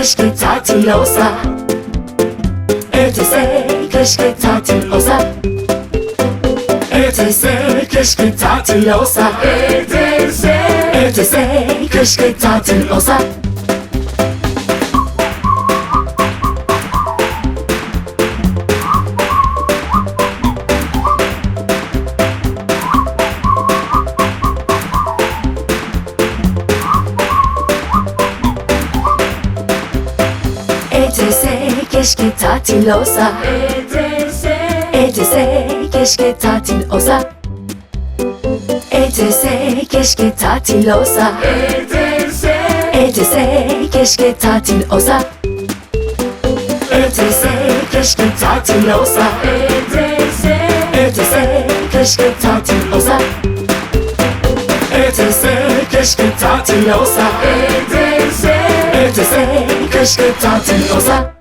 tatil olsa. Ötese keşke tatil olsa. Ötese keşke tatil olsa. Ötese. Ötese keşke tatil olsa Ötese keşke tatil olsa. Ötese Ötese keşke tatil olsa. Ötese keşke tatil olsa. Ötese Ötese keşke tatil olsa. Ötese keşke tatil olsa. Ötese Ötese keşke tatil olsa. Ötese keşke tatil olsa. Ötese Ötese keşke tatil olsa